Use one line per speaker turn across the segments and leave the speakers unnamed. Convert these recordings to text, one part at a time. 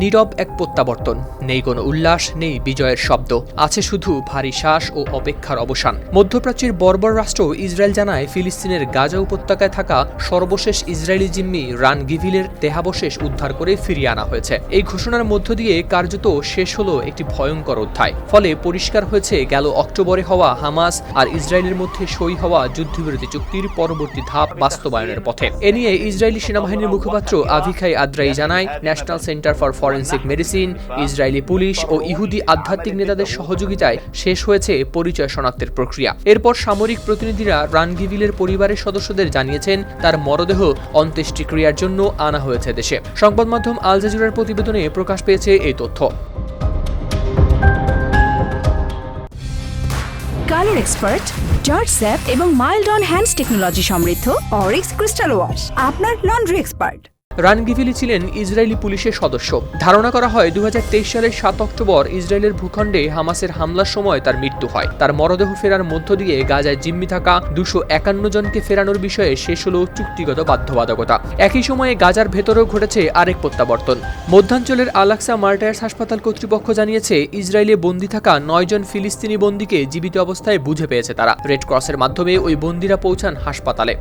নীরব এক প্রত্যাবর্তন। নেই কোনো উল্লাস, নেই বিজয়ের শব্দ। আছে শুধু ভারী শ্বাস ও অপেক্ষার অবসান। মধ্যপ্রাচ্যের বর্বর রাষ্ট্র ইসরায়েল জানায় ফিলিস্তিনের গাজা উপত্যকায় থাকা সর্বশেষ ইসরায়েলি জিম্মি রান গিভিলের দেহাবশেষ উদ্ধার করে ফিরিয়ে আনা হয়েছে। এই ঘোষণার মধ্য দিয়ে কার্যত শেষ হলো একটি ভয়ঙ্কর অধ্যায়। ফলে পরিষ্কার হয়েছে, গেল অক্টোবরে হওয়া হামাস আর ইসরায়েলের মধ্যে সই হওয়া যুদ্ধবিরতি চুক্তির পরবর্তী ধাপ বাস্তবায়নের পথে। এ নিয়ে ইসরায়েলি সেনাবাহিনীর মুখপাত্র আভিখাই আদ্রাই জানায়, national centre for forensic medicine, Israeli police ও ইহুদি আধ্যাত্মিক নেতাদের সহযোগিতায় শেষ হয়েছে পরিচয় শনাক্তের প্রক্রিয়া। এরপর সামরিক প্রতিনিধিরা রানগিভিলের পরিবারের সদস্যদের জানিয়েছেন, তার মরদেহ অন্ত্যেষ্টিক্রিয়ার জন্য আনা হয়েছে দেশে। সংবাদ মাধ্যম আল প্রতিবেদনে প্রকাশ পেয়েছে এই তথ্য।
কালার এক্সপার্ট, জর্জ স্যাপ এবং মাইল্ড অন হ্যান্ডস টেকনোলজি সমৃদ্ধ অরিক্স ক্রিস্টাল ওয়াশ, আপনার লন্ড্রি এক্সপার্ট।
রানগিভিলি ছিলেন ইসরায়েলি পুলিশের সদস্য। ধারণা করা হয় দু হাজার তেইশ সালের সাত অক্টোবর ইসরায়েলের ভূখণ্ডে হামাসের হামলার সময় তার মৃত্যু হয়। তার মরদেহ ফেরার মধ্য দিয়ে গাজায় জিম্মি থাকা দুশো একান্ন জনকে ফেরানোর বিষয়ে শেষ হল চুক্তিগত বাধ্যবাধকতা। একই সময়ে গাজার ভেতরেও ঘটেছে আরেক প্রত্যাবর্তন। মধ্যাঞ্চলের আলাক্সা মার্টায়ার্স হাসপাতাল কর্তৃপক্ষ জানিয়েছে, ইসরায়েলে বন্দী থাকা নয়জন ফিলিস্তিনি বন্দীকে জীবিত অবস্থায় বুঝে পেয়েছে তারা। রেড ক্রসের মাধ্যমে ওই বন্দীরা পৌঁছান হাসপাতালে।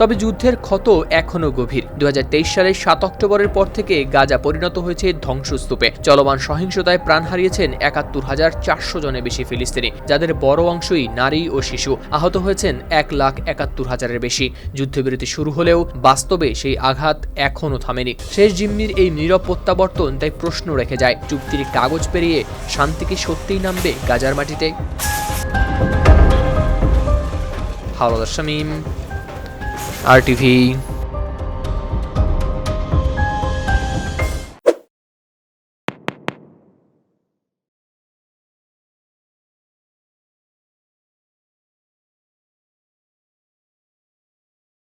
তবে যুদ্ধের ক্ষত এখনও গভীর। দু হাজার তেইশ সালের সাত অক্টোবরের পর থেকে গাজা পরিণত হয়েছে ধ্বংসস্তূপে। চলমান সহিংসতায় প্রাণ হারিয়েছেন একাত্তর হাজার চারশো জনের বেশি ফিলিস্তিনি, যাদের বড় অংশই নারী ও শিশু। আহত হয়েছেন এক লাখ একাত্তর হাজারের বেশি। যুদ্ধবিরতি শুরু হলেও বাস্তবে সেই আঘাত এখনও থামেনি। শেষ জিম্মির এই নীরব প্রত্যাবর্তন তাই প্রশ্ন রেখে যায়। চুক্তির কাগজ পেরিয়ে শান্তি কি সত্যিই নামবে গাজার মাটিতে? হাওলাদার শামীম। আর টিভি